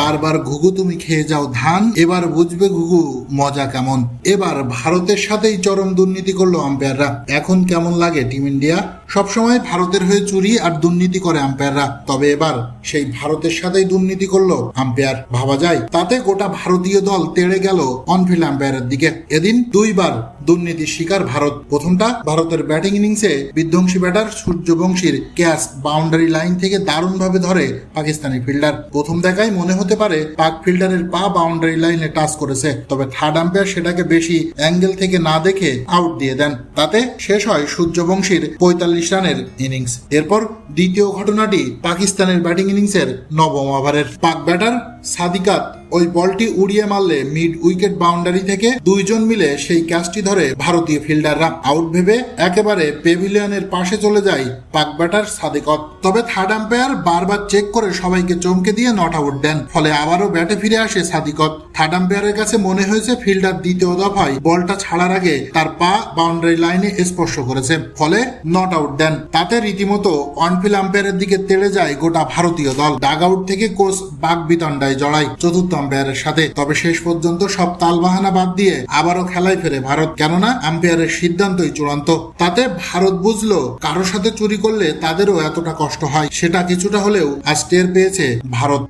বারবার ঘুঘু তুমি খেয়ে যাও ধান, এবার বুঝবে ঘুঘু মজা কেমন। এবার ভারতের সাথেই চরম দুর্নীতি করল আম্পায়াররা। এখন কেমন লাগে টিম ইন্ডিয়া? সবসময় ভারতের হয়ে চুরি আর দুর্নীতি করে আম্পায়াররা। তবে এবার সেই ভারতের সাথেই দুর্নীতি করল। আম্পায়ার ভাবা যায়। তাতে গোটা ভারতীয় দল তেড়ে গেল অনফিল্ড আম্পায়ারের দিকে। এদিন দুইবার দুর্নীতির শিকার ভারত। প্রথমটা ভারতের ব্যাটিং ইনিংসে বিধ্বংসী ব্যাটার সূর্যবংশীর ক্যাচ বাউন্ডারি লাইন থেকে দারুণভাবে ধরে পাকিস্তানি ফিল্ডার। প্রথম দেখায় মনে হতে পারে পাক ফিল্ডারের পা বাউন্ডারি লাইনে টাচ করেছে। তবে থার্ড আম্পায়ার সেটাকে বেশি অ্যাঙ্গেল থেকে না দেখে আউট দিয়ে দেন। তাতে শেষ হয় সূর্যবংশীর পঁয়তাল্লিশ রানের ইনিংস। এরপর দ্বিতীয় ঘটনাটি পাকিস্তানের ব্যাটিং ইনিংসের নবম ওভারের পাক ব্যাটার সাদিকাত ওই বলটি উড়িয়ে মারলে মিড উইকেট বাউন্ডারি থেকে দুইজন মিলে সেই ক্যাচটি ধরে ভারতীয় ফিল্ডাররা আউট ভেবে একেবারে পেভিলিয়নের পাশে চলে যায় পাক ব্যাটার সাদিকত। তবে থার্ড আম্পায়ার বারবার চেক করে সবাইকে চমকে দিয়ে নট আউট দেন, ফলে আবারও ব্যাটে ফিরে আসে সাদিকত। থার্ড আম্পায়ারের কাছে মনে হয়েছে ফিল্ডার দ্বিতীয় দফায় বলটা ছাড়ার আগে তার পা বাউন্ডারি লাইনে স্পর্শ করেছে, ফলে নট আউট দেন। তাতে রীতিমতো অনফিল আম্পায়ারের দিকে তেড়ে যায় গোটা ভারতীয় দল। ডাগ আউট থেকে কোচ বাগ বিতণ্ডায় জড়ায় চতুর্থ আম্পায়ারের সাথে। তবে শেষ পর্যন্ত সব তালবাহানা বাদ দিয়ে আবারও খেলায় ফেরে ভারত। কেননা আম্পায়ারের সিদ্ধান্তই চূড়ান্ত। তাতে ভারত বুঝলো কারও সাথে চুরি করলে তাদেরও এতটা কষ্ট হয়। সেটা কিছুটা হলেও আজ টের পেয়েছে ভারত।